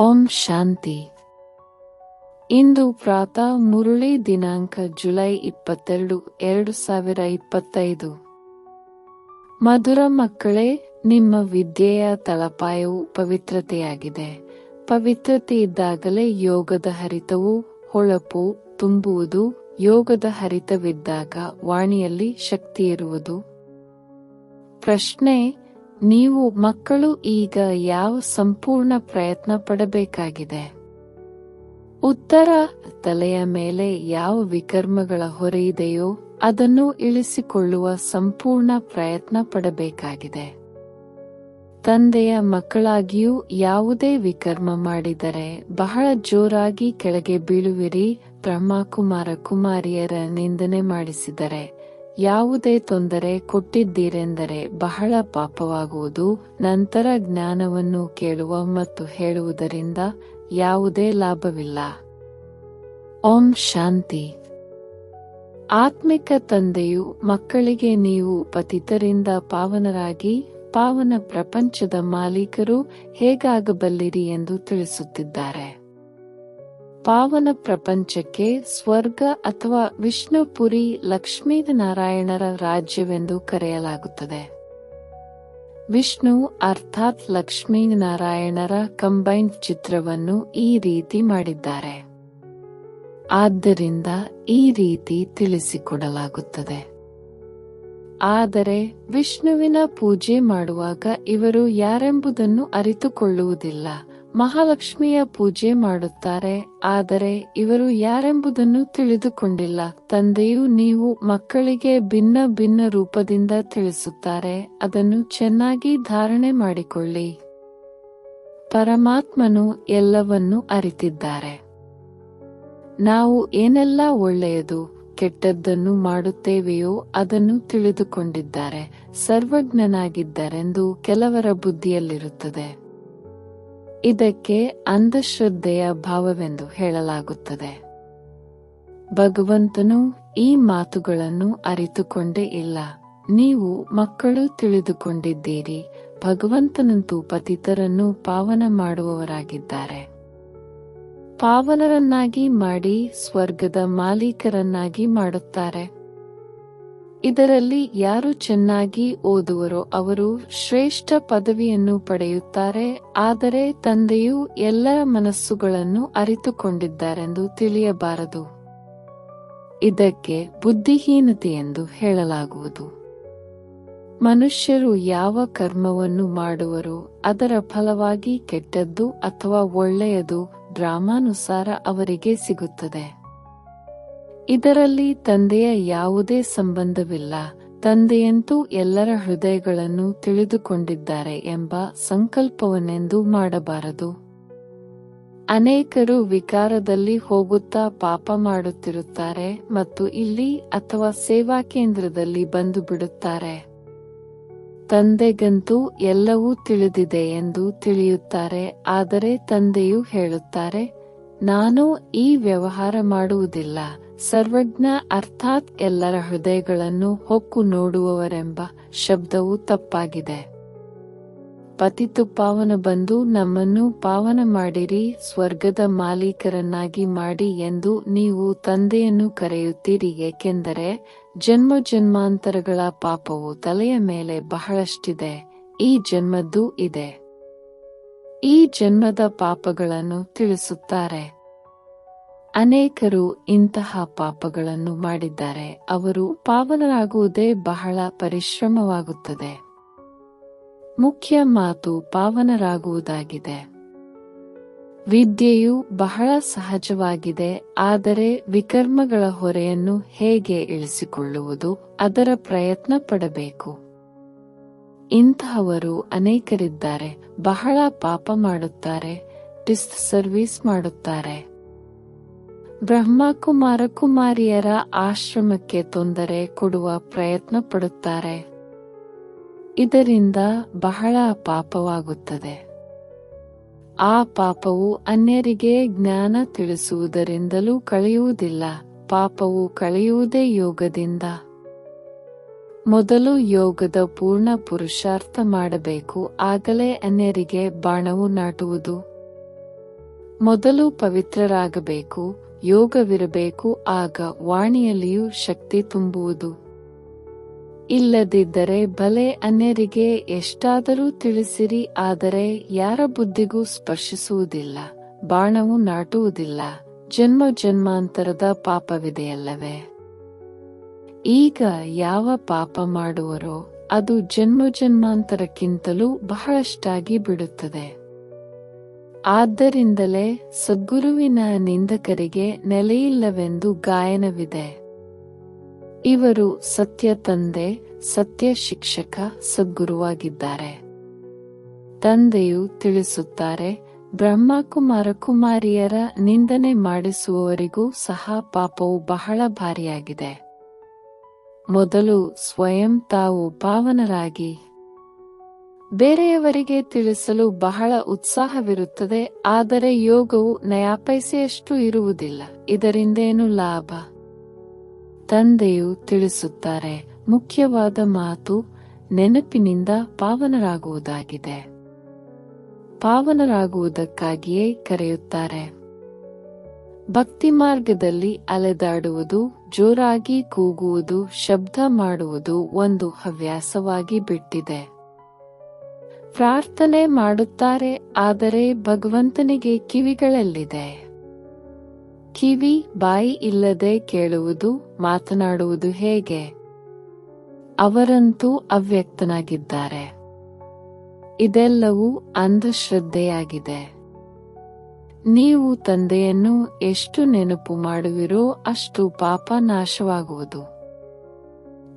ಓಂ ಶಾಂತಿ. ಇಂದು ಪ್ರಾತಃ ಮುರುಳಿ ದಿನಾಂಕ ಜುಲೈ ಇಪ್ಪತ್ತೆರಡು, ಎರಡು ಸಾವಿರ ಇಪ್ಪತ್ತೈದು. ಮಧುರ ಮಕ್ಕಳೇ, ನಿಮ್ಮ ವಿದ್ಯೆಯ ತಳಪಾಯವು ಪವಿತ್ರತೆಯಾಗಿದೆ. ಪವಿತ್ರತೆ ಇದ್ದಾಗಲೇ ಯೋಗದ ಹರಿತವು, ಹೊಳಪು, ತುಂಬುವುದು, ಯೋಗದ ಹರಿತವಿದ್ದಾಗ ವಾಣಿಯಲ್ಲಿ ಶಕ್ತಿ ಇರುವುದು. ಪ್ರಶ್ನೆ ನೀವು ಮಕ್ಕಳು ಈಗ ಯಾವ ಸಂಪೂರ್ಣ ಪ್ರಯತ್ನ ಪಡಬೇಕಾಗಿದೆ? ಉತ್ತರ, ತಲೆಯ ಮೇಲೆ ಯಾವ ವಿಕರ್ಮಗಳ ಹೊರೆಯಿದೆಯೋ ಅದನ್ನು ಇಳಿಸಿಕೊಳ್ಳುವ ಸಂಪೂರ್ಣ ಪ್ರಯತ್ನ ಪಡಬೇಕಾಗಿದೆ. ತಂದೆಯ ಮಕ್ಕಳಾಗಿಯೂ ಯಾವುದೇ ವಿಕರ್ಮ ಮಾಡಿದರೆ ಬಹಳ ಜೋರಾಗಿ ಕೆಳಗೆ ಬೀಳುವಿರಿ, ಬ್ರಹ್ಮಕುಮಾರ ಕುಮಾರಿಯರ ನಿಂದನೆ ಮಾಡಿಸಿದರೆ. ಯಾವುದೇ ತೊಂದರೆ ಕೊಟ್ಟಿದ್ದೀರೆಂದರೆ ಬಹಳ ಪಾಪವಾಗುವುದು. ನಂತರ ಜ್ಞಾನವನ್ನು ಕೇಳುವ ಮತ್ತು ಹೇಳುವುದರಿಂದ ಯಾವುದೇ ಲಾಭವಿಲ್ಲ. ಓಂ ಶಾಂತಿ. ಆತ್ಮಿಕ ತಂದೆಯು ಮಕ್ಕಳಿಗೆ ನೀವು ಪತಿತರಿಂದ ಪಾವನರಾಗಿ, ಪಾವನ ಪ್ರಪಂಚದ ಮಾಲೀಕರು ಹೇಗಾಗಬಲ್ಲಿರಿ ಎಂದು ತಿಳಿಸುತ್ತಿದ್ದಾರೆ. ಪಾವನ ಪ್ರಪಂಚಕ್ಕೆ ಸ್ವರ್ಗ ಅಥವಾ ವಿಷ್ಣುಪುರಿ ಲಕ್ಷ್ಮೀನಾರಾಯಣರ ರಾಜ್ಯವೆಂದು ಕರೆಯಲಾಗುತ್ತದೆ. ವಿಷ್ಣು ಅರ್ಥಾತ್ ಲಕ್ಷ್ಮೀನಾರಾಯಣರ ಕಂಬೈನ್ಡ್ ಚಿತ್ರವನ್ನು ಈ ರೀತಿ ಮಾಡಿದ್ದಾರೆ. ಆದ್ದರಿಂದ ಈ ರೀತಿ ತಿಳಿಸಿಕೊಡಲಾಗುತ್ತದೆ. ಆದರೆ ವಿಷ್ಣುವಿನ ಪೂಜೆ ಮಾಡುವಾಗ ಇವರು ಯಾರೆಂಬುದನ್ನು ಅರಿತುಕೊಳ್ಳುವುದಿಲ್ಲ. ಮಹಾಲಕ್ಷ್ಮಿಯ ಪೂಜೆ ಮಾಡುತ್ತಾರೆ, ಆದರೆ ಇವರು ಯಾರೆಂಬುದನ್ನು ತಿಳಿದುಕೊಂಡಿಲ್ಲ. ತಂದೆಯು ನೀವು ಮಕ್ಕಳಿಗೆ ಭಿನ್ನ ಭಿನ್ನ ರೂಪದಿಂದ ತಿಳಿಸುತ್ತಾರೆ, ಅದನ್ನು ಚೆನ್ನಾಗಿ ಧಾರಣೆ ಮಾಡಿಕೊಳ್ಳಿ. ಪರಮಾತ್ಮನು ಎಲ್ಲವನ್ನೂ ಅರಿತಿದ್ದಾರೆ. ನಾವು ಏನೆಲ್ಲ ಒಳ್ಳೆಯದು, ಕೆಟ್ಟದ್ದನ್ನು ಮಾಡುತ್ತೇವೆಯೋ ಅದನ್ನು ತಿಳಿದುಕೊಂಡಿದ್ದಾರೆ. ಸರ್ವಜ್ಞನಾಗಿದ್ದಾರೆಂದು ಕೆಲವರ ಬುದ್ಧಿಯಲ್ಲಿರುತ್ತದೆ. ಇದಕ್ಕೆ ಅಂಧಶ್ರದ್ಧೆಯ ಭಾವವೆಂದು ಹೇಳಲಾಗುತ್ತದೆ. ಭಗವಂತನು ಈ ಮಾತುಗಳನ್ನು ಅರಿತುಕೊಂಡೇ ಇಲ್ಲ. ನೀವು ಮಕ್ಕಳು ತಿಳಿದುಕೊಂಡಿದ್ದೀರಿ, ಭಗವಂತನಂತೂ ಪತಿತರನ್ನು ಪಾವನ ಮಾಡುವವರಾಗಿದ್ದಾರೆ. ಪಾವನರನ್ನಾಗಿ ಮಾಡಿ, ಸ್ವರ್ಗದ ಮಾಲೀಕರನ್ನಾಗಿ ಮಾಡುತ್ತಾರೆ. ಇದರಲ್ಲಿ ಯಾರು ಚೆನ್ನಾಗಿ ಓದುವರೋ ಅವರು ಶ್ರೇಷ್ಠ ಪದವಿಯನ್ನು ಪಡೆಯುತ್ತಾರೆ, ಆದರೆ ತಂದೆಯು ಎಲ್ಲರ ಮನಸ್ಸುಗಳನ್ನು ಅರಿತುಕೊಂಡಿದ್ದಾರೆಂದು ತಿಳಿಯಬಾರದು. ಇದಕ್ಕೆ ಬುದ್ಧಿಹೀನತೆ ಎಂದು ಹೇಳಲಾಗುವುದು. ಮನುಷ್ಯರು ಯಾವ ಕರ್ಮವನ್ನು ಮಾಡುವರೋ ಅದರ ಫಲವಾಗಿ ಕೆಟ್ಟದ್ದು ಅಥವಾ ಒಳ್ಳೆಯದು ಡ್ರಾಮಾನುಸಾರ ಅವರಿಗೆ ಸಿಗುತ್ತದೆ. ಇದರಲ್ಲಿ ತಂದೆಯ ಯಾವುದೇ ಸಂಬಂಧವಿಲ್ಲ. ತಂದೆಯಂತೂ ಎಲ್ಲರ ಹೃದಯಗಳನ್ನು ತಿಳಿದುಕೊಂಡಿದ್ದಾರೆ ಎಂಬ ಸಂಕಲ್ಪವನ್ನೆಂದು ಮಾಡಬಾರದು. ಅನೇಕರು ವಿಕಾರದಲ್ಲಿ ಹೋಗುತ್ತಾ ಪಾಪ ಮಾಡುತ್ತಿರುತ್ತಾರೆ ಮತ್ತು ಇಲ್ಲಿ ಅಥವಾ ಸೇವಾ ಕೇಂದ್ರದಲ್ಲಿ ಬಂದು ಬಿಡುತ್ತಾರೆ. ತಂದೆಗಂತೂ ಎಲ್ಲವೂ ತಿಳಿದಿದೆ ಎಂದು ತಿಳಿಯುತ್ತಾರೆ, ಆದರೆ ತಂದೆಯು ಹೇಳುತ್ತಾರೆ, ನಾನು ಈ ವ್ಯವಹಾರ ಮಾಡುವುದಿಲ್ಲ. ಸರ್ವಜ್ಞ ಅರ್ಥಾತ್ ಎಲ್ಲರ ಹೃದಯಗಳನ್ನು ಹೊಕ್ಕು ನೋಡುವವರೆಂಬ ಶಬ್ದವು ತಪ್ಪಾಗಿದೆ. ಪತಿತು ಪಾವನ ಬಂದು ನಮ್ಮನ್ನು ಪಾವನ ಮಾಡಿರಿ, ಸ್ವರ್ಗದ ಮಾಲೀಕರನ್ನಾಗಿ ಮಾಡಿ ಎಂದು ನೀವು ತಂದೆಯನ್ನು ಕರೆಯುತ್ತೀರಿ, ಏಕೆಂದರೆ ಜನ್ಮ ಜನ್ಮಾಂತರಗಳ ಪಾಪವು ತಲೆಯ ಮೇಲೆ ಬಹಳಷ್ಟಿದೆ, ಈ ಜನ್ಮದ್ದು ಇದೆ. ಈ ಜನ್ಮದ ಪಾಪಗಳನ್ನು ತಿಳಿಸುತ್ತಾರೆ. ಅನೇಕರು ಇಂತಹ ಪಾಪಗಳನ್ನು ಮಾಡಿದ್ದಾರೆ. ಅವರು ಪಾವನರಾಗುವುದೇ ಬಹಳ ಪರಿಶ್ರಮವಾಗುತ್ತದೆ. ಮುಖ್ಯ ಮಾತು ಪಾವನರಾಗುವುದಾಗಿದೆ. ವಿದ್ಯೆಯು ಬಹಳ ಸಹಜವಾಗಿದೆ, ಆದರೆ ವಿಕರ್ಮಗಳ ಹೊರೆಯನ್ನು ಹೇಗೆ ಇಳಿಸಿಕೊಳ್ಳುವುದು ಅದರ ಪ್ರಯತ್ನ ಪಡಬೇಕು. ಇಂತಹವರು ಅನೇಕರಿದ್ದಾರೆ, ಬಹಳ ಪಾಪ ಮಾಡುತ್ತಾರೆ ಟಿಸ್ಟ್ ಸರ್ವಿಸ್ ಮಾಡುತ್ತಾರೆ. ಬ್ರಹ್ಮಕುಮಾರ ಕುಮಾರಿಯರ ಆಶ್ರಮಕ್ಕೆ ತೊಂದರೆ ಕೊಡುವ ಪ್ರಯತ್ನ ಪಡುತ್ತಾರೆ. ಇದರಿಂದ ಬಹಳ ಪಾಪವಾಗುತ್ತದೆ. ಆ ಪಾಪವು ಅನ್ಯರಿಗೆ ಜ್ಞಾನ ತಿಳಿಸುವುದರಿಂದಲೂ ಕಳೆಯುವುದಿಲ್ಲ. ಪಾಪವು ಕಳೆಯುವುದೇ ಯೋಗದಿಂದ. ಮೊದಲು ಯೋಗದ ಪೂರ್ಣ ಪುರುಷಾರ್ಥ ಮಾಡಬೇಕು, ಆಗಲೇ ಅನ್ಯರಿಗೆ ಬಾಣವು ನಾಟುವುದು. ಮೊದಲು ಪವಿತ್ರರಾಗಬೇಕು ಯೋಗವಿರಬೇಕು, ಆಗ ವಾಣಿಯಲ್ಲಿಯೂ ಶಕ್ತಿ ತುಂಬುವುದು. ಇಲ್ಲದಿದ್ದರೆ ಬಲೆ ಅನ್ಯರಿಗೆ ಎಷ್ಟಾದರೂ ತಿಳಿಸಿರಿ, ಆದರೆ ಯಾರ ಬುದ್ಧಿಗೂ ಸ್ಪರ್ಶಿಸುವುದಿಲ್ಲ, ಬಾಣವು ನಾಟುವುದಿಲ್ಲ, ಜನ್ಮ ಜನ್ಮಾಂತರದ ಪಾಪವಿದೆಯಲ್ಲವೇ? ಈಗ ಯಾವ ಪಾಪ ಮಾಡುವರೋ, ಅದು ಜನ್ಮ ಜನ್ಮಾಂತರಕ್ಕಿಂತಲೂ ಬಹಳಷ್ಟಾಗಿ ಬಿಡುತ್ತದೆ. ಆದ್ದರಿಂದಲೇ ಸದ್ಗುರುವಿನ ನಿಂದಕರಿಗೆ ನೆಲೆಯಿಲ್ಲವೆಂದು ಗಾಯನವಿದೆ. ಇವರು ಸತ್ಯ ತಂದೆ, ಸತ್ಯ ಶಿಕ್ಷಕ, ಸದ್ಗುರುವಾಗಿದ್ದಾರೆ. ತಂದೆಯು ತಿಳಿಸುತ್ತಾರೆ, ಬ್ರಹ್ಮಕುಮಾರ ಕುಮಾರಿಯರ ನಿಂದನೆ ಮಾಡಿಸುವವರಿಗೂ ಸಹ ಪಾಪವು ಬಹಳ ಭಾರಿಯಾಗಿದೆ. ಮೊದಲು ಸ್ವಯಂ ತಾವು ಪಾವನರಾಗಿ ಬೇರೆಯವರಿಗೆ ತಿಳಿಸಲು ಬಹಳ ಉತ್ಸಾಹವಿರುತ್ತದೆ, ಆದರೆ ಯೋಗವು ನಯಾಪೈಸೆಯಷ್ಟು ಇರುವುದಿಲ್ಲ. ಇದರಿಂದೇನು ಲಾಭ? ತಂದೆಯು ತಿಳಿಸುತ್ತಾರೆ, ಮುಖ್ಯವಾದ ಮಾತು ನೆನಪಿನಿಂದ ಪಾವನರಾಗುವುದಾಗಿದೆ. ಪಾವನರಾಗುವುದಕ್ಕಾಗಿಯೇ ಕರೆಯುತ್ತಾರೆ. ಭಕ್ತಿ ಮಾರ್ಗದಲ್ಲಿ ಅಲೆದಾಡುವುದು, ಜೋರಾಗಿ ಕೂಗುವುದು, ಶಬ್ದ ಮಾಡುವುದು ಒಂದು ಹವ್ಯಾಸವಾಗಿ ಬಿಟ್ಟಿದೆ. ಪ್ರಾರ್ಥನೆ ಮಾಡುತ್ತಾರೆ, ಆದರೆ ಭಗವಂತನಿಗೆ ಕಿವಿಗಳಲ್ಲಿದೆ. ಕಿವಿ ಬಾಯಿ ಇಲ್ಲದೆ ಕೇಳುವುದು, ಮಾತನಾಡುವುದು ಹೇಗೆ? ಅವರಂತೂ ಅವ್ಯಕ್ತನಾಗಿದ್ದಾರೆ. ಇದೆಲ್ಲವೂ ಅಂಧಶ್ರದ್ಧೆಯಾಗಿದೆ. ನೀವು ತಂದೆಯನ್ನು ಎಷ್ಟು ನೆನಪು ಮಾಡುವಿರೋ ಅಷ್ಟು ಪಾಪ ನಾಶವಾಗುವುದು.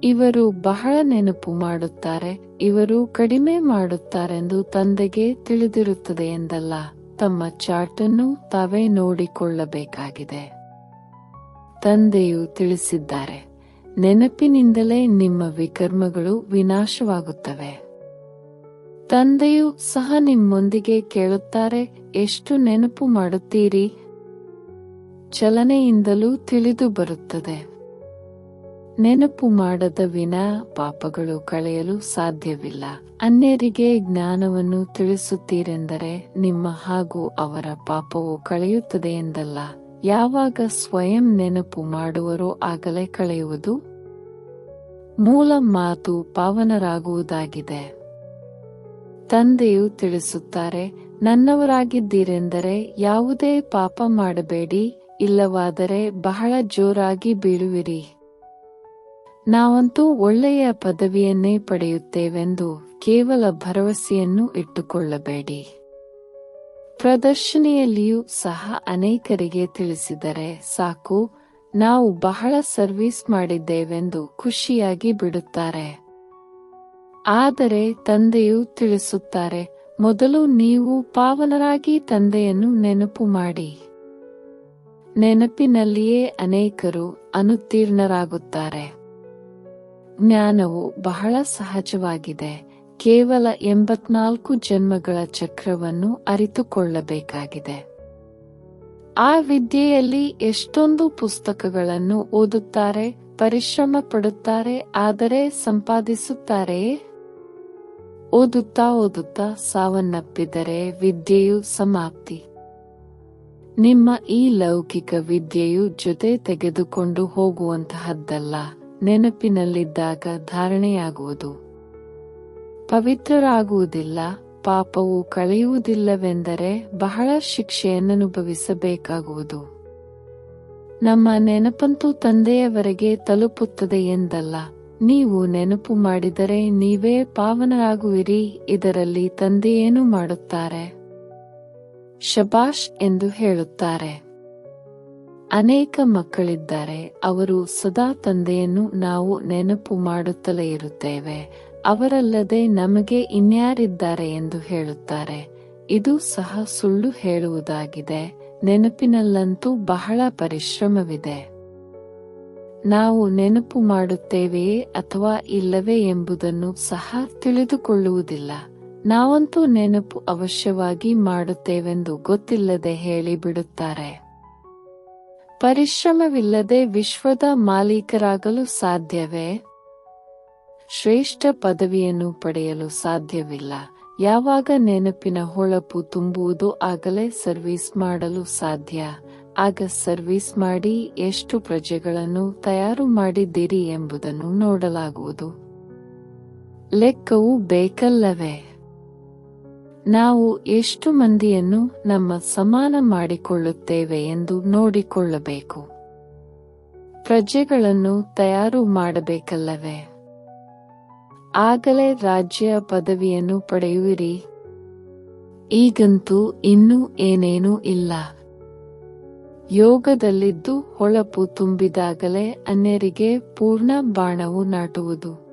ಇವರು ಬಹಳ ನೆನಪು ಮಾಡುತ್ತಾರೆ, ಇವರು ಕಡಿಮೆ ಮಾಡುತ್ತಾರೆಂದು ತಂದೆಗೆ ತಿಳಿದಿರುತ್ತದೆ ಎಂದಲ್ಲ. ತಮ್ಮ ಚಾಟನ್ನು ತಾವೇ ನೋಡಿಕೊಳ್ಳಬೇಕಾಗಿದೆ. ತಂದೆಯು ತಿಳಿಸಿದ್ದಾರೆ, ನೆನಪಿನಿಂದಲೇ ನಿಮ್ಮ ವಿಕರ್ಮಗಳು ವಿನಾಶವಾಗುತ್ತವೆ. ತಂದೆಯು ಸಹ ನಿಮ್ಮೊಂದಿಗೆ ಕೇಳುತ್ತಾರೆ, ಎಷ್ಟು ನೆನಪು ಮಾಡುತ್ತೀರಿ? ಚಲನೆಯಿಂದಲೂ ತಿಳಿದು ಬರುತ್ತದೆ. ನೆನಪು ಮಾಡದ ವಿನ ಪಾಪಗಳು ಕಳೆಯಲು ಸಾಧ್ಯವಿಲ್ಲ. ಅನ್ಯರಿಗೆ ಜ್ಞಾನವನ್ನು ತಿಳಿಸುತ್ತೀರೆಂದರೆ ನಿಮ್ಮ ಹಾಗೂ ಅವರ ಪಾಪವು ಕಳೆಯುತ್ತದೆ ಎಂದಲ್ಲ. ಯಾವಾಗ ಸ್ವಯಂ ನೆನಪು ಮಾಡುವರೋ ಆಗಲೇ ಕಳೆಯುವುದು? ಮೂಲ ಮಾತು ಪಾವನರಾಗುವುದಾಗಿದೆ. ತಂದೆಯು ತಿಳಿಸುತ್ತಾರೆ, ನನ್ನವರಾಗಿದ್ದೀರೆಂದರೆ ಯಾವುದೇ ಪಾಪ ಮಾಡಬೇಡಿ, ಇಲ್ಲವಾದರೆ ಬಹಳ ಜೋರಾಗಿ ಬೀಳುವಿರಿ. ನಾವಂತೂ ಒಳ್ಳೆಯ ಪದವಿಯನ್ನೇ ಪಡೆಯುತ್ತೇವೆಂದು ಕೇವಲ ಭರವಸೆಯನ್ನು ಇಟ್ಟುಕೊಳ್ಳಬೇಡಿ. ಪ್ರದರ್ಶನೆಯಲ್ಲಿಯೂ ಸಹ ಅನೇಕರಿಗೆ ತಿಳಿಸಿದರೆ ಸಾಕು, ನಾವು ಬಹಳ ಸರ್ವಿಸ್ ಮಾಡಿದ್ದೇವೆಂದು ಖುಷಿಯಾಗಿ ಬಿಡುತ್ತಾರೆ. ಆದರೆ ತಂದೆಯು ತಿಳಿಸುತ್ತಾರೆ, ಮೊದಲು ನೀವು ಪಾವನರಾಗಿ ತಂದೆಯನ್ನು ನೆನಪು ಮಾಡಿ. ನೆನಪಿನಲ್ಲಿಯೇ ಅನೇಕರು ಅನುತ್ತೀರ್ಣರಾಗುತ್ತಾರೆ. ಜ್ಞಾನವು ಬಹಳ ಸಹಜವಾಗಿದೆ. ಕೇವಲ ಎಂಬತ್ನಾಲ್ಕು ಜನ್ಮಗಳ ಚಕ್ರವನ್ನು ಅರಿತುಕೊಳ್ಳಬೇಕಾಗಿದೆ. ಆ ವಿದ್ಯೆಯಲ್ಲಿ ಎಷ್ಟೊಂದು ಪುಸ್ತಕಗಳನ್ನು ಓದುತ್ತಾರೆ, ಪರಿಶ್ರಮ ಪಡುತ್ತಾರೆ, ಆದರೆ ಸಂಪಾದಿಸುತ್ತಾರೆಯೇ? ಓದುತ್ತಾ ಓದುತ್ತಾ ಸಾವನ್ನಪ್ಪಿದರೆ ವಿದ್ಯೆಯು ಸಮಾಪ್ತಿ. ನಿಮ್ಮ ಈ ಲೌಕಿಕ ವಿದ್ಯೆಯು ಜೊತೆ ತೆಗೆದುಕೊಂಡು ಹೋಗುವಂತಹದ್ದಲ್ಲ. ನೆನಪಿನಲ್ಲಿದ್ದಾಗ ಧಾರಣೆಯಾಗುವುದು. ಪವಿತ್ರರಾಗುವುದಿಲ್ಲ, ಪಾಪವು ಕಳೆಯುವುದಿಲ್ಲವೆಂದರೆ ಬಹಳ ಶಿಕ್ಷೆಯನ್ನನುಭವಿಸಬೇಕಾಗುವುದು. ನಮ್ಮ ನೆನಪಂತೂ ತಂದೆಯವರೆಗೆ ತಲುಪುತ್ತದೆ ಎಂದಲ್ಲ, ನೀವು ನೆನಪು ಮಾಡಿದರೆ ನೀವೇ ಪಾವನರಾಗುವಿರಿ, ಇದರಲ್ಲಿ ತಂದೆಯೇನು ಮಾಡುತ್ತಾರೆ? ಶಬಾಷ್ ಎಂದು ಹೇಳುತ್ತಾರೆ. ಅನೇಕ ಮಕ್ಕಳಿದ್ದಾರೆ. ಅವರು ಸದಾ ತಂದೆಯನ್ನು ನಾವು ನೆನಪು ಮಾಡುತ್ತಲೇ ಇರುತ್ತೇವೆ. ಅವರಲ್ಲದೆ ನಮಗೆ ಇನ್ಯಾರಿದ್ದಾರೆ ಎಂದು ಹೇಳುತ್ತಾರೆ. ಇದು ಸಹ ಸುಳ್ಳು ಹೇಳುವುದಾಗಿದೆ. ನೆನಪಿನಲ್ಲಂತೂ ಬಹಳ ಪರಿಶ್ರಮವಿದೆ. ನಾವು ನೆನಪು ಮಾಡುತ್ತೇವೆಯೇ ಅಥವಾ ಇಲ್ಲವೇ ಎಂಬುದನ್ನು ಸಹ ತಿಳಿದುಕೊಳ್ಳುವುದಿಲ್ಲ. ನಾವಂತೂ ನೆನಪು ಅವಶ್ಯವಾಗಿ ಮಾಡುತ್ತೇವೆಂದು ಗೊತ್ತಿಲ್ಲದೆ ಹೇಳಿಬಿಡುತ್ತಾರೆ. ಪರಿಶ್ರಮವಿಲ್ಲದೆ ವಿಶ್ವದ ಮಾಲೀಕರಾಗಲು ಸಾಧ್ಯವೇ? ಶ್ರೇಷ್ಠ ಪದವಿಯನ್ನು ಪಡೆಯಲು ಸಾಧ್ಯವಿಲ್ಲ. ಯಾವಾಗ ನೆನಪಿನ ಹೊಳಪು ತುಂಬುವುದು ಆಗಲೇ ಸರ್ವಿಸ್ ಮಾಡಲು ಸಾಧ್ಯ. ಆಗ ಸರ್ವಿಸ್ ಮಾಡಿ ಎಷ್ಟು ಪ್ರಜೆಗಳನ್ನು ತಯಾರು ಮಾಡಿದ್ದೀರಿ ಎಂಬುದನ್ನು ನೋಡಲಾಗುವುದು. ಲೆಕ್ಕವು ಬೇಕಲ್ಲವೇ? ನಾವು ಎಷ್ಟು ಮಂದಿಯನ್ನು ನಮ್ಮ ಸಮಾನ ಮಾಡಿಕೊಳ್ಳುತ್ತೇವೆ ಎಂದು ನೋಡಿಕೊಳ್ಳಬೇಕು. ಪ್ರಜೆಗಳನ್ನು ತಯಾರು ಮಾಡಬೇಕಲ್ಲವೇ? ಆಗಲೇ ರಾಜ್ಯ ಪದವಿಯನ್ನು ಪಡೆಯುವಿರಿ. ಈಗಂತೂ ಇನ್ನೂ ಏನೇನೂ ಇಲ್ಲ. ಯೋಗದಲ್ಲಿದ್ದು ಹೊಳಪು ತುಂಬಿದಾಗಲೇ ಅನ್ಯರಿಗೆ ಪೂರ್ಣ ಬಾಣವು ನಾಟುವುದು.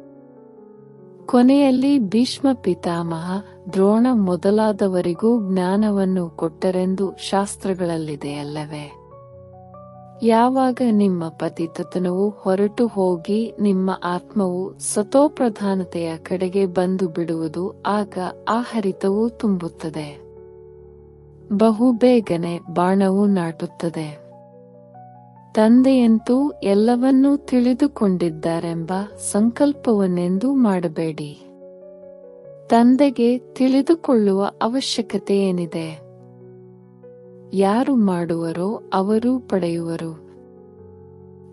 ಕೊನೆಯಲ್ಲಿ ಭೀಷ್ಮ ಪಿತಾಮಹ ದ್ರೋಣ ಮೊದಲಾದವರಿಗೂ ಜ್ಞಾನವನ್ನು ಕೊಟ್ಟರೆಂದು ಶಾಸ್ತ್ರಗಳಲ್ಲಿದೆಯಲ್ಲವೇ? ಯಾವಾಗ ನಿಮ್ಮ ಪತಿತತನವು ಹೊರಟು ಹೋಗಿ ನಿಮ್ಮ ಆತ್ಮವು ಸತೋಪ್ರಧಾನತೆಯ ಕಡೆಗೆ ಬಂದು ಬಿಡುವುದು ಆಗ ಆ ಹರಿತವು ತುಂಬುತ್ತದೆ. ಬಹುಬೇಗನೆ ಬಾಣವು ನಾಟುತ್ತದೆ. ತಂದೆಯಂತೂ ಎಲ್ಲವನ್ನೂ ತಿಳಿದುಕೊಂಡಿದ್ದಾರೆಂಬ ಸಂಕಲ್ಪವನ್ನೆಂದೂ ಮಾಡಬೇಡಿ. ತಂದೆಗೆ ತಿಳಿದುಕೊಳ್ಳುವ ಅವಶ್ಯಕತೆ ಏನಿದೆ ಯಾರು ಮಾಡುವರೋ ಅವರು ಪಡೆಯುವರು.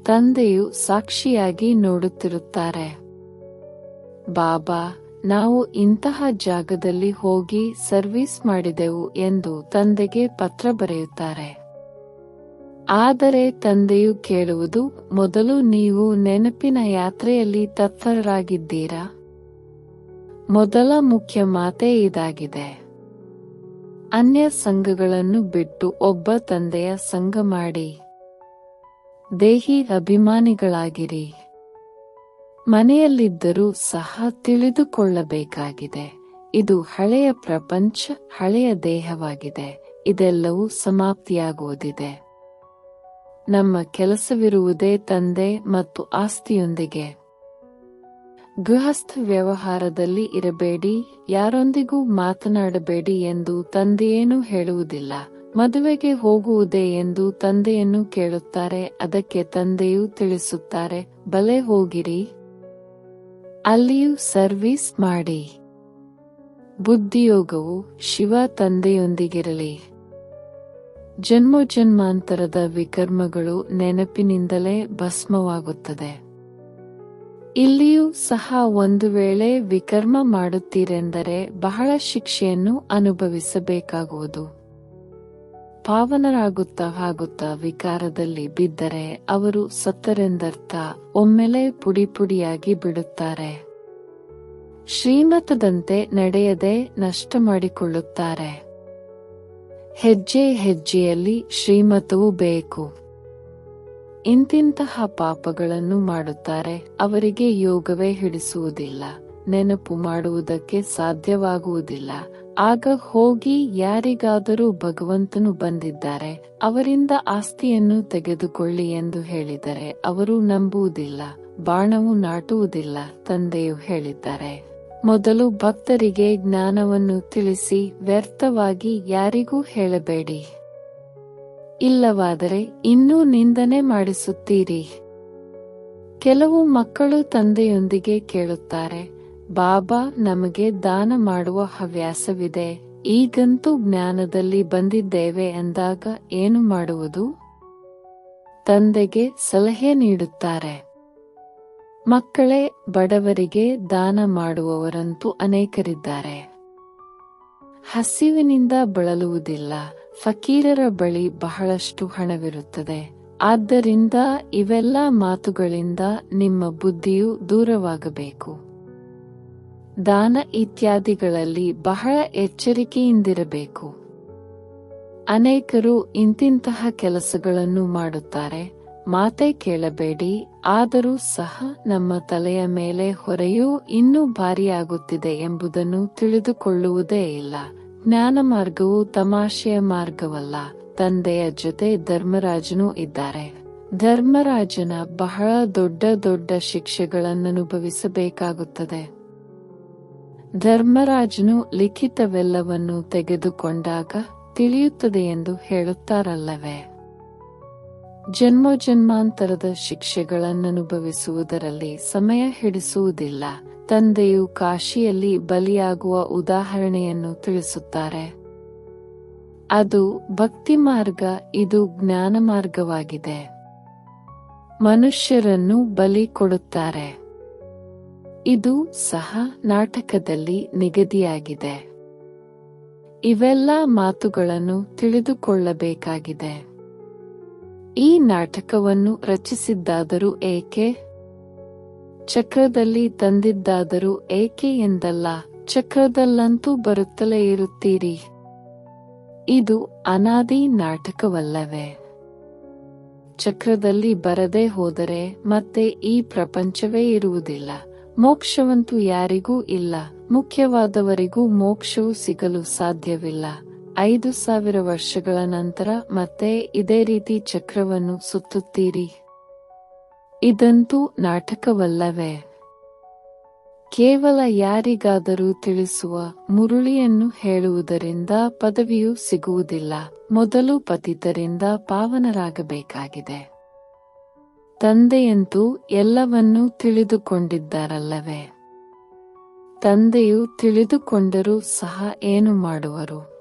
ತಂದೆಯು ಸಾಕ್ಷಿಯಾಗಿ ನೋಡುತ್ತಿರುತ್ತಾರೆ. ಬಾಬಾ, ನಾವು ಇಂತಹ ಜಾಗದಲ್ಲಿ ಹೋಗಿ ಸರ್ವಿಸ್ ಮಾಡಿದೆವು ಎಂದು ತಂದೆಗೆ ಪತ್ರ ಬರೆಯುತ್ತಾರೆ. ಆದರೆ ತಂದೆಯು ಕೇಳುವುದು, ಮೊದಲು ನೀವು ನೆನಪಿನ ಯಾತ್ರೆಯಲ್ಲಿ ತತ್ಪರರಾಗಿದ್ದೀರಾ? ಮೊದಲ ಮುಖ್ಯ ಮಾತೇ ಇದಾಗಿದೆ. ಅನ್ಯ ಸಂಘಗಳನ್ನು ಬಿಟ್ಟು ಒಬ್ಬ ತಂದೆಯ ಸಂಘ ಮಾಡಿ. ದೇಹಿ ಅಭಿಮಾನಿಗಳಾಗಿರಿ. ಮನೆಯಲ್ಲಿದ್ದರೂ ಸಹ ತಿಳಿದುಕೊಳ್ಳಬೇಕಾಗಿದೆ. ಇದು ಹಳೆಯ ಪ್ರಪಂಚ, ಹಳೆಯ ದೇಹವಾಗಿದೆ. ಇದೆಲ್ಲವೂ ಸಮಾಪ್ತಿಯಾಗುವುದಿದೆ. ನಮ್ಮ ಕೆಲಸವಿರುವುದೇ ತಂದೆ ಮತ್ತು ಆಸ್ತಿಯೊಂದಿಗೆ. ಗೃಹಸ್ಥ ವ್ಯವಹಾರದಲ್ಲಿ ಇರಬೇಡಿ, ಯಾರೊಂದಿಗೂ ಮಾತನಾಡಬೇಡಿ ಎಂದು ತಂದೆಯೇನೂ ಹೇಳುವುದಿಲ್ಲ. ಮದುವೆಗೆ ಹೋಗುವುದೇ ಎಂದು ತಂದೆಯನ್ನು ಕೇಳುತ್ತಾರೆ, ಅದಕ್ಕೆ ತಂದೆಯು ತಿಳಿಸುತ್ತಾರೆ, ಬಲೆ ಹೋಗಿರಿ. ಅಲ್ಲಿಯೂ ಸರ್ವಿಸ್ ಮಾಡಿ. ಬುದ್ಧಿಯೋಗವು ಶಿವ ತಂದೆಯೊಂದಿಗಿರಲಿ. ಜನ್ಮೋಜನ್ಮಾಂತರದ ವಿಕರ್ಮಗಳು ನೆನಪಿನಿಂದಲೇ ಭಸ್ಮವಾಗುತ್ತದೆ. ಇಲ್ಲಿಯೂ ಸಹ ಒಂದು ವೇಳೆ ವಿಕರ್ಮ ಮಾಡುತ್ತೀರೆಂದರೆ ಬಹಳ ಶಿಕ್ಷೆಯನ್ನು ಅನುಭವಿಸಬೇಕಾಗುವುದು. ಪಾವನರಾಗುತ್ತಾ ಆಗುತ್ತಾ ವಿಕಾರದಲ್ಲಿ ಬಿದ್ದರೆ ಅವರು ಸತ್ತರೆಂದರ್ಥ ಒಮ್ಮೆಲೆ ಪುಡಿ ಪುಡಿಯಾಗಿ ಬಿಡುತ್ತಾರೆ. ಶ್ರೀಮತದಂತೆ ನಡೆಯದೆ ನಷ್ಟ ಮಾಡಿಕೊಳ್ಳುತ್ತಾರೆ ಹೆಜ್ಜೆ ಹೆಜ್ಜೆಯಲ್ಲಿ ಶ್ರೀಮತವು ಬೇಕು. ಇಂತಿಂತಹ ಪಾಪಗಳನ್ನು ಮಾಡುತ್ತಾರೆ, ಅವರಿಗೆ ಯೋಗವೇ ಹಿಡಿಸುವುದಿಲ್ಲ, ನೆನಪು ಮಾಡುವುದಕ್ಕೆ ಸಾಧ್ಯವಾಗುವುದಿಲ್ಲ. ಆಗ ಹೋಗಿ ಯಾರಿಗಾದರೂ ಭಗವಂತನು ಬಂದಿದ್ದಾರೆ, ಅವರಿಂದ ಆಸ್ತಿಯನ್ನು ತೆಗೆದುಕೊಳ್ಳಿ ಎಂದು ಹೇಳಿದರೆ ಅವರು ನಂಬುವುದಿಲ್ಲ, ಬಾಣವು ನಾಟುವುದಿಲ್ಲ, ತಂದೆಯು ಹೇಳಿದ್ದಾರೆ. ಮೊದಲು ಭಕ್ತರಿಗೆ ಜ್ಞಾನವನ್ನು ತಿಳಿಸಿ, ವ್ಯರ್ಥವಾಗಿ ಯಾರಿಗೂ ಹೇಳಬೇಡಿ. ಇಲ್ಲವಾದರೆ ಇನ್ನೂ ನಿಂದನೆ ಮಾಡಿಸುತ್ತೀರಿ. ಕೆಲವು ಮಕ್ಕಳು ತಂದೆಯೊಂದಿಗೆ ಕೇಳುತ್ತಾರೆ, ಬಾಬಾ, ನಮಗೆ ದಾನ ಮಾಡುವ ಹವ್ಯಾಸವಿದೆ, ಈಗಂತೂ ಜ್ಞಾನದಲ್ಲಿ ಬಂದಿದ್ದೇವೆ ಎಂದಾಗ ಏನು ಮಾಡುವುದು? ತಂದೆಗೆ ಸಲಹೆ ನೀಡುತ್ತಾರೆ, ಮಕ್ಕಳೇ, ಬಡವರಿಗೆ ದಾನ ಮಾಡುವವರಂತೂ ಅನೇಕರಿದ್ದಾರೆ. ಹಸಿವಿನಿಂದ ಬಳಲುವುದಿಲ್ಲ ಫಕೀರರ ಬಳಿ ಬಹಳಷ್ಟು ಹಣವಿರುತ್ತದೆ. ಆದ್ದರಿಂದ ಇವೆಲ್ಲ ಮಾತುಗಳಿಂದ ನಿಮ್ಮ ಬುದ್ಧಿಯು ದೂರವಾಗಬೇಕು. ದಾನ ಇತ್ಯಾದಿಗಳಲ್ಲಿ ಬಹಳ ಎಚ್ಚರಿಕೆಯಿಂದಿರಬೇಕು. ಅನೇಕರು ಇಂತಿಂತಹ ಕೆಲಸಗಳನ್ನು ಮಾಡುತ್ತಾರೆ. ಮಾತೇ ಕೇಳಬೇಡಿ, ಆದರೂ ಸಹ ನಮ್ಮ ತಲೆಯ ಮೇಲೆ ಹೊರೆಯೂ ಇನ್ನೂ ಭಾರಿಯಾಗುತ್ತಿದೆ ಎಂಬುದನ್ನು ತಿಳಿದುಕೊಳ್ಳುವುದೇ ಇಲ್ಲ. ಜ್ಞಾನ ಮಾರ್ಗವು ತಮಾಷೆಯ ಮಾರ್ಗವಲ್ಲ, ತಂದೆಯ ಜೊತೆ ಧರ್ಮರಾಜನೂ ಇದ್ದಾರೆ. ಧರ್ಮರಾಜನ ಬಹಳ ದೊಡ್ಡ ದೊಡ್ಡ ಶಿಕ್ಷೆಗಳನ್ನನುಭವಿಸಬೇಕಾಗುತ್ತದೆ. ಧರ್ಮರಾಜನು ಲಿಖಿತವೆಲ್ಲವನ್ನು ತೆಗೆದುಕೊಂಡಾಗ ತಿಳಿಯುತ್ತದೆ ಎಂದು ಹೇಳುತ್ತಾರಲ್ಲವೇ? ಜನ್ಮ ಜನ್ಮಾಂತರದ ಶಿಕ್ಷೆಗಳನ್ನನುಭವಿಸುವುದರಲ್ಲಿ ಸಮಯ ಹಿಡಿಸುವುದಿಲ್ಲ. ತಂದೆಯು ಕಾಶಿಯಲ್ಲಿ ಬಲಿಯಾಗುವ ಉದಾಹರಣೆಯನ್ನು ತಿಳಿಸುತ್ತಾರೆ. ಅದು ಭಕ್ತಿ ಮಾರ್ಗ, ಇದು ಜ್ಞಾನ ಮಾರ್ಗವಾಗಿದೆ. ಮನುಷ್ಯರನ್ನು ಬಲಿ ಕೊಡುತ್ತಾರೆ. ಇದು ಸಹ ನಾಟಕದಲ್ಲಿ ನಿಗದಿಯಾಗಿದೆ. ಇವೆಲ್ಲ ಮಾತುಗಳನ್ನು ತಿಳಿದುಕೊಳ್ಳಬೇಕಾಗಿದೆ. ಈ ನಾಟಕವನ್ನು ರಚಿಸಿದ್ದಾದರೂ ಏಕೆ? ಚಕ್ರದಲ್ಲಿ ತಂದಿದ್ದಾದರೂ ಏಕೆ ಎಂದಲ್ಲ, ಚಕ್ರದಲ್ಲಂತೂ ಬರುತ್ತಲೇ ಇರುತ್ತೀರಿ. ಇದು ಅನಾದಿ ನಾಟಕವಲ್ಲವೇ? ಚಕ್ರದಲ್ಲಿ ಬರದೇ ಹೋದರೆ ಮತ್ತೆ ಈ ಪ್ರಪಂಚವೇ ಇರುವುದಿಲ್ಲ. ಮೋಕ್ಷವಂತೂ ಯಾರಿಗೂ ಇಲ್ಲ. ಮುಖ್ಯವಾದವರಿಗೂ ಮೋಕ್ಷವು ಸಿಗಲು ಸಾಧ್ಯವಿಲ್ಲ. ಐದು ಸಾವಿರ ವರ್ಷಗಳ ನಂತರ ಮತ್ತೆ ಇದೇ ರೀತಿ ಚಕ್ರವನ್ನು ಸುತ್ತುತ್ತೀರಿ. ಇದಂತೂ ನಾಟಕವಲ್ಲವೇ? ಕೇವಲ ಯಾರಿಗಾದರೂ ತಿಳಿಸುವ ಮುರುಳಿಯನ್ನು ಹೇಳುವುದರಿಂದ ಪದವಿಯು ಸಿಗುವುದಿಲ್ಲ. ಮೊದಲು ಪತಿತರಿಂದ ಪಾವನರಾಗಬೇಕಾಗಿದೆ. ತಂದೆಯಂತೂ ಎಲ್ಲವನ್ನೂ ತಿಳಿದುಕೊಂಡಿದ್ದಾರಲ್ಲವೇ? ತಂದೆಯು ತಿಳಿದುಕೊಂಡರೂ ಸಹ ಏನು ಮಾಡುವರು?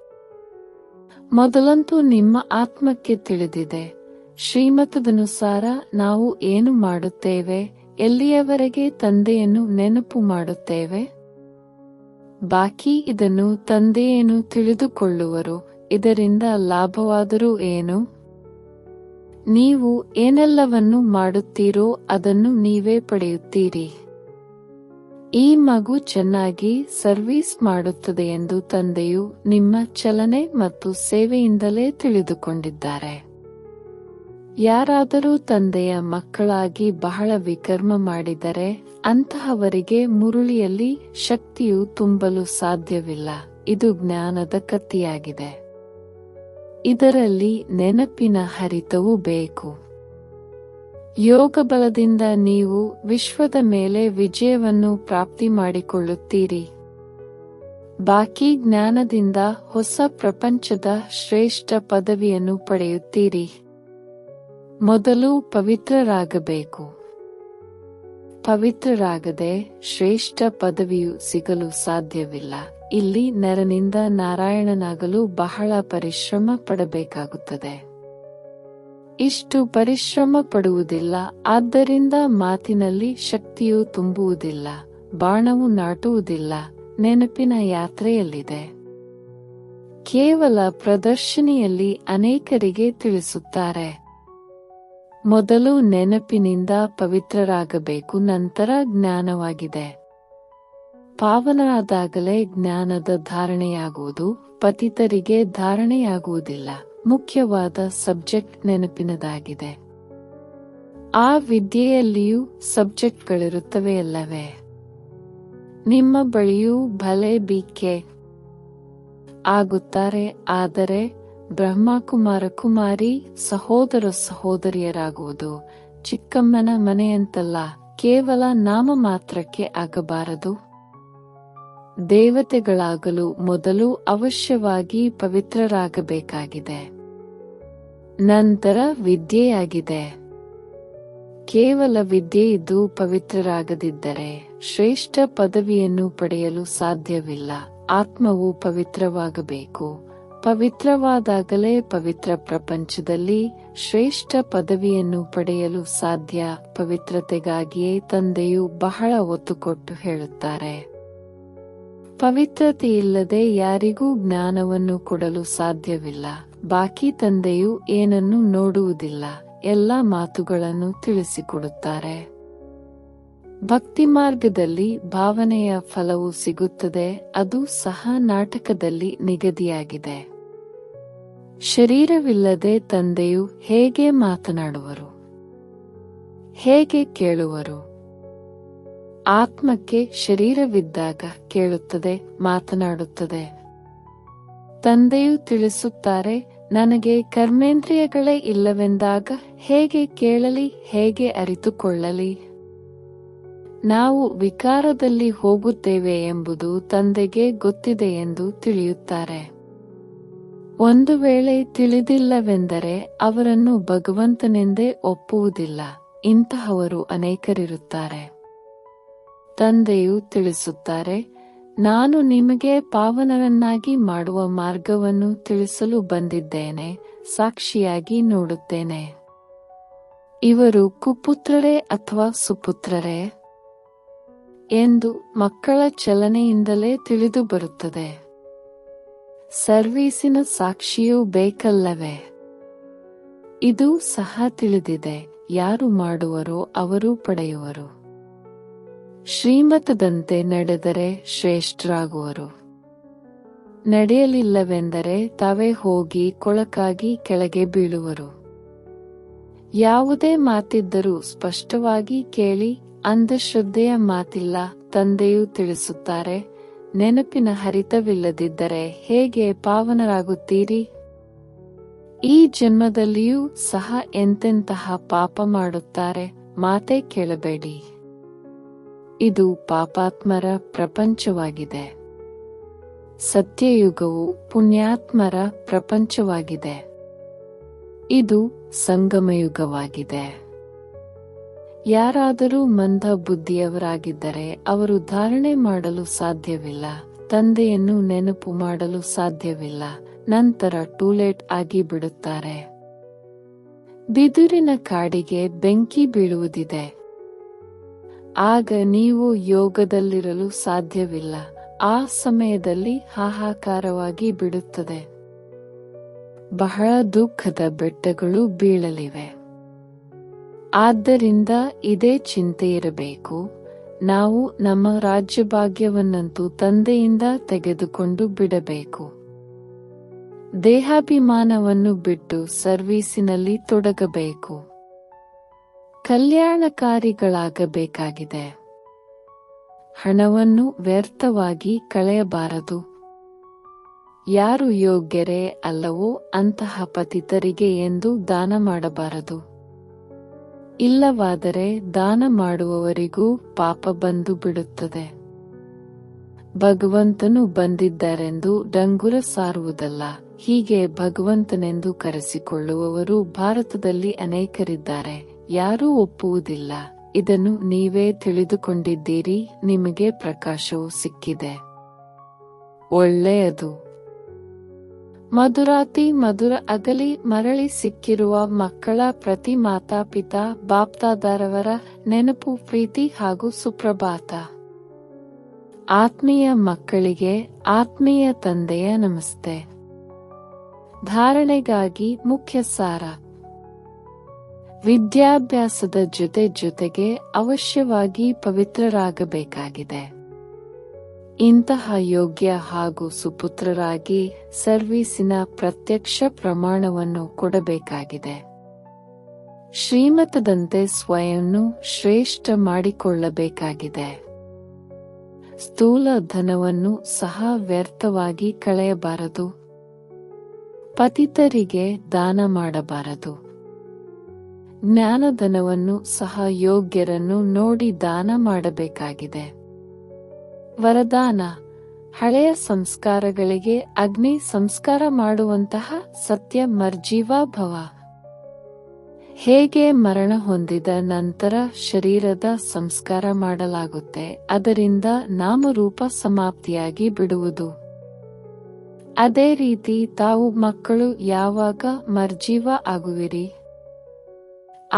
ಮೊದಲಂತೂ ನಿಮ್ಮ ಆತ್ಮಕ್ಕೆ ತಿಳಿದಿದೆ. ಶ್ರೀಮತದನುಸಾರ ನಾವು ಏನು ಮಾಡುತ್ತೇವೆ? ಎಲ್ಲಿಯವರೆಗೆ ತಂದೆಯನ್ನು ನೆನಪು ಮಾಡುತ್ತೇವೆ? ಬಾಕಿ ಇದನ್ನು ತಂದೆಯೇನು ತಿಳಿದುಕೊಳ್ಳುವರು? ಇದರಿಂದ ಲಾಭವಾದರೂ ಏನು? ನೀವು ಏನೆಲ್ಲವನ್ನು ಮಾಡುತ್ತೀರೋ ಅದನ್ನು ನೀವೇ ಪಡೆಯುತ್ತೀರಿ. ಈ ಮಗು ಚೆನ್ನಾಗಿ ಸರ್ವಿಸ್ ಮಾಡುತ್ತದೆ ಎಂದು ತಂದೆಯು ನಿಮ್ಮ ಚಲನೆ ಮತ್ತು ಸೇವೆಯಿಂದಲೇ ತಿಳಿದುಕೊಂಡಿದ್ದಾರೆ. ಯಾರಾದರೂ ತಂದೆಯ ಮಕ್ಕಳಾಗಿ ಬಹಳ ವಿಕರ್ಮ ಮಾಡಿದರೆ ಅಂತಹವರಿಗೆ ಮುರುಳಿಯಲ್ಲಿ ಶಕ್ತಿಯು ತುಂಬಲು ಸಾಧ್ಯವಿಲ್ಲ. ಇದು ಜ್ಞಾನದ ಕತ್ತಿಯಾಗಿದೆ. ಇದರಲ್ಲಿ ನೆನಪಿನ ಹರಿತವೂ ಬೇಕು. ಯೋಗ ಬಲದಿಂದ ನೀವು ವಿಶ್ವದ ಮೇಲೆ ವಿಜಯವನ್ನು ಪ್ರಾಪ್ತಿ ಮಾಡಿಕೊಳ್ಳುತ್ತೀರಿ. ಬಾಕಿ ಜ್ಞಾನದಿಂದ ಹೊಸ ಪ್ರಪಂಚದ ಶ್ರೇಷ್ಠ ಪದವಿಯನ್ನು ಪಡೆಯುತ್ತೀರಿ. ಮೊದಲು ಪವಿತ್ರರಾಗಬೇಕು. ಪವಿತ್ರರಾಗದೆ ಶ್ರೇಷ್ಠ ಪದವಿಯು ಸಿಗಲು ಸಾಧ್ಯವಿಲ್ಲ. ಇಲ್ಲಿ ನರನಿಂದ ನಾರಾಯಣನಾಗಲು ಬಹಳ ಪರಿಶ್ರಮ ಪಡಬೇಕಾಗುತ್ತದೆ. ಇಷ್ಟು ಪರಿಶ್ರಮ ಪಡುವುದಿಲ್ಲ, ಆದ್ದರಿಂದ ಮಾತಿನಲ್ಲಿ ಶಕ್ತಿಯು ತುಂಬುವುದಿಲ್ಲ, ಬಾಣವು ನಾಟುವುದಿಲ್ಲ, ನೆನಪಿನ ಯಾತ್ರೆಯಲ್ಲಿದೆ. ಕೇವಲ ಪ್ರದರ್ಶನಿಯಲ್ಲಿ ಅನೇಕರಿಗೆ ತಿಳಿಸುತ್ತಾರೆ. ಮೊದಲು ನೆನಪಿನಿಂದ ಪವಿತ್ರರಾಗಬೇಕು, ನಂತರ ಜ್ಞಾನವಾಗಿದೆ. ಪಾವನರಾದಾಗಲೇ ಜ್ಞಾನದ ಧಾರಣೆಯಾಗುವುದು, ಪತಿತರಿಗೆ ಧಾರಣೆಯಾಗುವುದಿಲ್ಲ, ಮುಖ್ಯವಾದ ಸಬ್ಜೆಕ್ಟ್ ನೆನಪಿನದಾಗಿದೆ. ಆ ವಿದ್ಯೆಯಲ್ಲಿಯೂ ಸಬ್ಜೆಕ್ಟ್ಗಳಿರುತ್ತವೆಯಲ್ಲವೇ ನಿಮ್ಮ ಬಳಿಯೂ ಭಲೆ ಬೀಕೆ ಆಗುತ್ತಾರೆ, ಆದರೆ ಬ್ರಹ್ಮಕುಮಾರ ಕುಮಾರಿ, ಸಹೋದರ ಸಹೋದರಿಯರಾಗುವುದು. ಚಿಕ್ಕಮ್ಮನ ಮನೆಯಂತಲ್ಲ, ಕೇವಲ ನಾಮ ಮಾತ್ರಕ್ಕೆ ಆಗಬಾರದು. ದೇವತೆಗಳಾಗಲು ಮೊದಲು ಅವಶ್ಯವಾಗಿ ಪವಿತ್ರರಾಗಬೇಕಾಗಿದೆ. ನಂತರ ವಿದ್ಯೆಯಾಗಿದೆ. ಕೇವಲ ವಿದ್ಯೆ ಇದ್ದು ಪವಿತ್ರರಾಗದಿದ್ದರೆ ಶ್ರೇಷ್ಠ ಪದವಿಯನ್ನು ಪಡೆಯಲು ಸಾಧ್ಯವಿಲ್ಲ. ಆತ್ಮವು ಪವಿತ್ರವಾಗಬೇಕು. ಪವಿತ್ರವಾದಾಗಲೇ ಪವಿತ್ರ ಪ್ರಪಂಚದಲ್ಲಿ ಶ್ರೇಷ್ಠ ಪದವಿಯನ್ನು ಪಡೆಯಲು ಸಾಧ್ಯ ಪವಿತ್ರತೆಗಾಗಿಯೇ ತಂದೆಯು ಬಹಳ ಒತ್ತು ಕೊಟ್ಟು ಹೇಳುತ್ತಾರೆ. ಪವಿತ್ರತೆಯಿಲ್ಲದೆ ಯಾರಿಗೂ ಜ್ಞಾನವನ್ನು ಕೊಡಲು ಸಾಧ್ಯವಿಲ್ಲ. ಬಾಕಿ ತಂದೆಯು ಏನನ್ನು ನೋಡುವುದಿಲ್ಲ. ಎಲ್ಲ ಮಾತುಗಳನ್ನು ತಿಳಿಸಿಕೊಡುತ್ತಾರೆ. ಭಕ್ತಿ ಮಾರ್ಗದಲ್ಲಿ ಭಾವನೆಯ ಫಲವು ಸಿಗುತ್ತದೆ. ಅದು ಸಹ ನಾಟಕದಲ್ಲಿ ನಿಗದಿಯಾಗಿದೆ. ಶರೀರವಿಲ್ಲದೆ ತಂದೆಯು ಹೇಗೆ ಮಾತನಾಡುವರು? ಹೇಗೆ ಕೇಳುವರು? ಆತ್ಮಕ್ಕೆ ಶರೀರವಿದ್ದಾಗ ಕೇಳುತ್ತದೆ, ಮಾತನಾಡುತ್ತದೆ. ತಂದೆಯು ತಿಳಿಸುತ್ತಾರೆ, ನನಗೆ ಕರ್ಮೇಂದ್ರಿಯಗಳೇ ಇಲ್ಲವೆಂದಾಗ ಹೇಗೆ ಕೇಳಲಿ, ಹೇಗೆ ಅರಿತುಕೊಳ್ಳಲಿ? ನಾವು ವಿಕಾರದಲ್ಲಿ ಹೋಗುತ್ತೇವೆ ಎಂಬುದು ತಂದೆಗೆ ಗೊತ್ತಿದೆ ಎಂದು ತಿಳಿಯುತ್ತಾರೆ. ಒಂದು ವೇಳೆ ತಿಳಿದಿಲ್ಲವೆಂದರೆ ಅವರನ್ನು ಭಗವಂತನೆಂದೇ ಒಪ್ಪುವುದಿಲ್ಲ. ಇಂತಹವರು ಅನೇಕರಿರುತ್ತಾರೆ. ತಂದೆಯು ತಿಳಿಸುತ್ತಾರೆ, ನಾನು ನಿಮಗೆ ಪಾವನರನ್ನಾಗಿ ಮಾಡುವ ಮಾರ್ಗವನ್ನು ತಿಳಿಸಲು ಬಂದಿದ್ದೇನೆ, ಸಾಕ್ಷಿಯಾಗಿ ನೋಡುತ್ತೇನೆ. ಇವರು ಕುಪುತ್ರರೇ ಅಥವಾ ಸುಪುತ್ರರೇ? ಎಂದು ಮಕ್ಕಳ ಚಲನೆಯಿಂದಲೇ ತಿಳಿದು ಬರುತ್ತದೆ. ಸರ್ವೀಸಿನ ಸಾಕ್ಷಿಯೂ ಬೇಕಲ್ಲವೇ? ಇದು ಸಹ ತಿಳಿದಿದೆ, ಯಾರು ಮಾಡುವರೋ ಅವರು ಪಡೆಯುವರು. ಶ್ರೀಮತದಂತೆ ನಡೆದರೆ ಶ್ರೇಷ್ಠರಾಗುವರು. ನಡೆಯಲಿಲ್ಲವೆಂದರೆ ತಾವೇ ಹೋಗಿ ಕೊಳಕಾಗಿ ಕೆಳಗೆ ಬೀಳುವರು. ಯಾವುದೇ ಮಾತಿದ್ದರೂ ಸ್ಪಷ್ಟವಾಗಿ ಕೇಳಿ, ಅಂಧಶ್ರದ್ಧೆಯ ಮಾತಿಲ್ಲ, ತಂದೆಯು ತಿಳಿಸುತ್ತಾರೆ ನೆನಪಿನ ಹರಿತವಿಲ್ಲದಿದ್ದರೆ ಹೇಗೆ ಪಾವನರಾಗುತ್ತೀರಿ? ಈ ಜನ್ಮದಲ್ಲಿಯೂ ಸಹ ಎಂತೆಂತಹ ಪಾಪ ಮಾಡುತ್ತಾರೆ ಮಾತೇ ಕೇಳಬೇಡಿ. ಇದು ಪಾಪಾತ್ಮರ ಪ್ರಪಂಚವಾಗಿದೆ. ಸತ್ಯಯುಗವು ಪುಣ್ಯಾತ್ಮರ ಪ್ರಪಂಚವಾಗಿದೆ. ಇದು ಸಂಗಮಯುಗವಾಗಿದೆ. ಯಾರಾದರೂ ಮಂದ ಬುದ್ಧಿಯವರಾಗಿದ್ದರೆ ಅವರು ಧಾರಣೆ ಮಾಡಲು ಸಾಧ್ಯವಿಲ್ಲ, ತಂದೆಯನ್ನು ನೆನಪು ಮಾಡಲು ಸಾಧ್ಯವಿಲ್ಲ, ನಂತರ ಟೂಲೆಟ್ ಆಗಿ ಬಿಡುತ್ತಾರೆ. ಬಿದುರಿನ ಕಾಡಿಗೆ ಬೆಂಕಿ ಬೀಳುವುದಿದೆ. ಆಗ ನೀವು ಯೋಗದಲ್ಲಿರಲು ಸಾಧ್ಯವಿಲ್ಲ, ಆ ಸಮಯದಲ್ಲಿ ಹಾಹಾಕಾರವಾಗಿ ಬಿಡುತ್ತದೆ. ಬಹಳ ದುಃಖದ ಬೆಟ್ಟಗಳು ಬೀಳಲಿವೆ. ಆದ್ದರಿಂದ ಇದೇ ಚಿಂತೆ ಇರಬೇಕು. ನಾವು ನಮ್ಮ ರಾಜ್ಯಭಾಗ್ಯವನ್ನಂತೂ ತಂದೆಯಿಂದ ತೆಗೆದುಕೊಂಡು ಬಿಡಬೇಕು. ದೇಹಾಭಿಮಾನವನ್ನು ಬಿಟ್ಟು ಸರ್ವೀಸಿನಲ್ಲಿ ತೊಡಗಬೇಕು. ಕಲ್ಯಾಣಕಾರಿಗಳಾಗಬೇಕಾಗಿದೆ. ಹಣವನ್ನು ವ್ಯರ್ಥವಾಗಿ ಕಳೆಯಬಾರದು. ಯಾರು ಯೋಗ್ಯರೇ ಅಲ್ಲವೋ ಅಂತಹ ಪತಿತರಿಗೆ ಎಂದು ದಾನ ಮಾಡಬಾರದು. ಇಲ್ಲವಾದರೆ ದಾನ ಮಾಡುವವರಿಗೂ ಪಾಪ ಬಂದು ಬಿಡುತ್ತದೆ. ಭಗವಂತನು ಬಂದಿದ್ದಾರೆಂದು ಡಂಗುರ ಸಾರುವುದಲ್ಲ. ಹೀಗೆ ಭಗವಂತನೆಂದು ಕರೆಸಿಕೊಳ್ಳುವವರು ಭಾರತದಲ್ಲಿ ಅನೇಕರಿದ್ದಾರೆ. ಯಾರೂ ಒಪ್ಪುವುದಿಲ್ಲ. ಇದನ್ನು ನೀವೇ ತಿಳಿದುಕೊಂಡಿದ್ದೀರಿ. ನಿಮಗೆ ಪ್ರಕಾಶವು ಸಿಕ್ಕಿದೆ. ಒಳ್ಳೆಯದು. ಮಧುರಾತಿ ಮಧುರ ಅಗಲಿ ಮರಳಿ ಸಿಕ್ಕಿರುವ ಮಕ್ಕಳ ಪ್ರತಿ ಮಾತಾಪಿತಾ ಬಾಪ್ತಾದಾರವರ ನೆನಪು, ಪ್ರೀತಿ ಹಾಗೂ ಸುಪ್ರಭಾತ. ಆತ್ಮೀಯ ಮಕ್ಕಳಿಗೆ ಆತ್ಮೀಯ ತಂದೆಯ ನಮಸ್ತೆ. ಧಾರಣೆಗಾಗಿ ಮುಖ್ಯ ಸಾರ. ವಿದ್ಯಾಭ್ಯಾಸದ ಜೊತೆ ಜೊತೆಗೆ ಅವಶ್ಯವಾಗಿ ಪವಿತ್ರರಾಗಬೇಕಾಗಿದೆ. ಇಂತಹ ಯೋಗ್ಯ ಹಾಗೂ ಸುಪುತ್ರರಾಗಿ ಸರ್ವೀಸಿನ ಪ್ರತ್ಯಕ್ಷ ಪ್ರಮಾಣವನ್ನು ಕೊಡಬೇಕಾಗಿದೆ. ಶ್ರೀಮತದಂತೆ ಸ್ವಯಂನು ಶ್ರೇಷ್ಠ ಮಾಡಿಕೊಳ್ಳಬೇಕಾಗಿದೆ. ಸ್ಥೂಲ ಧನವನ್ನು ಸಹ ವ್ಯರ್ಥವಾಗಿ ಕಳೆಯಬಾರದು. ಪತಿತರಿಗೆ ದಾನ ಮಾಡಬಾರದು. ಜ್ಞಾನಧನವನ್ನು ಸಹ ಯೋಗ್ಯರನ್ನು ನೋಡಿ ದಾನ ಮಾಡಬೇಕಾಗಿದೆ. ವರದಾನ. ಹಳೆಯ ಸಂಸ್ಕಾರಗಳಿಗೆ ಅಗ್ನಿ ಸಂಸ್ಕಾರ ಮಾಡುವಂತಹ ಸತ್ಯ ಮರ್ಜೀವಾಭವ ಹೇಗೆ ಮರಣ ಹೊಂದಿದ ನಂತರ ಶರೀರದ ಸಂಸ್ಕಾರ ಮಾಡಲಾಗುತ್ತೆ, ಅದರಿಂದ ನಾಮರೂಪ ಸಮಾಪ್ತಿಯಾಗಿ ಬಿಡುವುದು. ಅದೇ ರೀತಿ ತಾವು ಮಕ್ಕಳು ಯಾವಾಗ ಮರ್ಜೀವ ಆಗುವಿರಿ?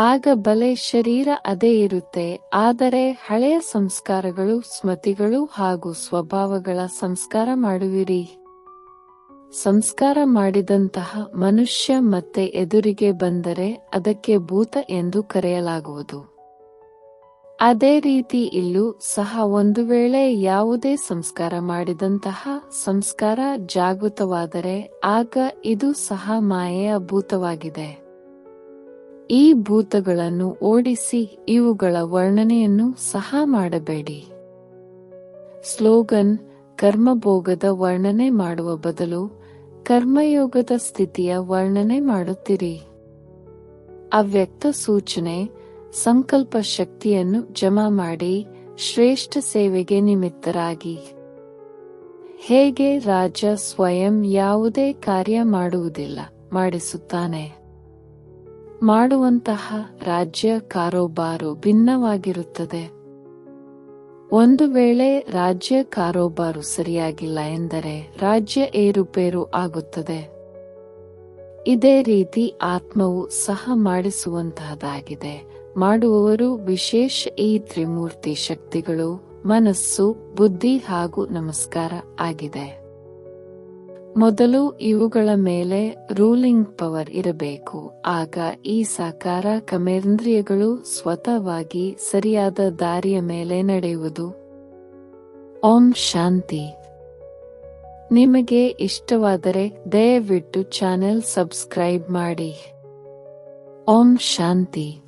ಆಗ ಬಲೆ ಶರೀರ ಅದೇ ಇರುತ್ತೆ. ಆದರೆ ಹಳೆಯ ಸಂಸ್ಕಾರಗಳು, ಸ್ಮೃತಿಗಳು ಹಾಗೂ ಸ್ವಭಾವಗಳ ಸಂಸ್ಕಾರ ಮಾಡುವಿರಿ. ಸಂಸ್ಕಾರ ಮಾಡಿದಂತಹ ಮನುಷ್ಯ ಮತ್ತೆ ಎದುರಿಗೆ ಬಂದರೆ ಅದಕ್ಕೆ ಭೂತ ಎಂದು ಕರೆಯಲಾಗುವುದು. ಅದೇ ರೀತಿ ಇಲ್ಲೂ ಸಹ ಒಂದು ವೇಳೆ ಯಾವುದೇ ಸಂಸ್ಕಾರ ಮಾಡಿದಂತಹ ಸಂಸ್ಕಾರ ಜಾಗೃತವಾದರೆ ಆಗ ಇದು ಸಹ ಮಾಯೆಯ ಭೂತವಾಗಿದೆ. ಈ ಭೂತಗಳನ್ನು ಓಡಿಸಿ ಇವುಗಳ ವರ್ಣನೆಯನ್ನು ಸಹ ಮಾಡಬೇಡಿ. ಸ್ಲೋಗನ್, ಕರ್ಮಭೋಗದ ವರ್ಣನೆ ಮಾಡುವ ಬದಲು ಕರ್ಮಯೋಗದ ಸ್ಥಿತಿಯ ವರ್ಣನೆ ಮಾಡುತ್ತಿರಿ. ಅವ್ಯಕ್ತ ಸೂಚನೆ, ಸಂಕಲ್ಪ ಶಕ್ತಿಯನ್ನು ಜಮಾ ಮಾಡಿ ಶ್ರೇಷ್ಠ ಸೇವೆಗೆ ನಿಮಿತ್ತರಾಗಿ. ಹೇಗೆ ರಾಜ ಸ್ವಯಂ ಯಾವುದೇ ಕಾರ್ಯ ಮಾಡುವುದಿಲ್ಲ, ಮಾಡಿಸುತ್ತಾನೆ. ಮಾಡುವಂತಹ ರಾಜ್ಯ ಕಾರೋಬಾರು ಭಿನ್ನವಾಗಿರುತ್ತದೆ. ಒಂದು ವೇಳೆ ರಾಜ್ಯ ಕಾರೋಬಾರು ಸರಿಯಾಗಿಲ್ಲ ಎಂದರೆ ರಾಜ್ಯ ಏರುಪೇರು ಆಗುತ್ತದೆ. ಇದೇ ರೀತಿ ಆತ್ಮವು ಸಹ ಮಾಡಿಸುವಂತಹದಾಗಿದೆ. ಮಾಡುವವರು ವಿಶೇಷ ಈ ತ್ರಿಮೂರ್ತಿ ಶಕ್ತಿಗಳು, ಮನಸ್ಸು, ಬುದ್ಧಿ ಹಾಗೂ ನಮಸ್ಕಾರ ಆಗಿದೆ. ಮೊದಲು ಇವುಗಳ ಮೇಲೆ ರೂಲಿಂಗ್ ಪವರ್ ಇರಬೇಕು. ಆಗ ಈ ಸಾಕಾರ ಕಮೇಂದ್ರಿಯಗಳು ಸ್ವತಃವಾಗಿ ಸರಿಯಾದ ದಾರಿಯ ಮೇಲೆ ನಡೆಯುವುದು. ಓಂ ಶಾಂತಿ. ನಿಮಗೆ ಇಷ್ಟವಾದರೆ ದಯವಿಟ್ಟು ಚಾನೆಲ್ ಸಬ್ಸ್ಕ್ರೈಬ್ ಮಾಡಿ. ಓಂ ಶಾಂತಿ.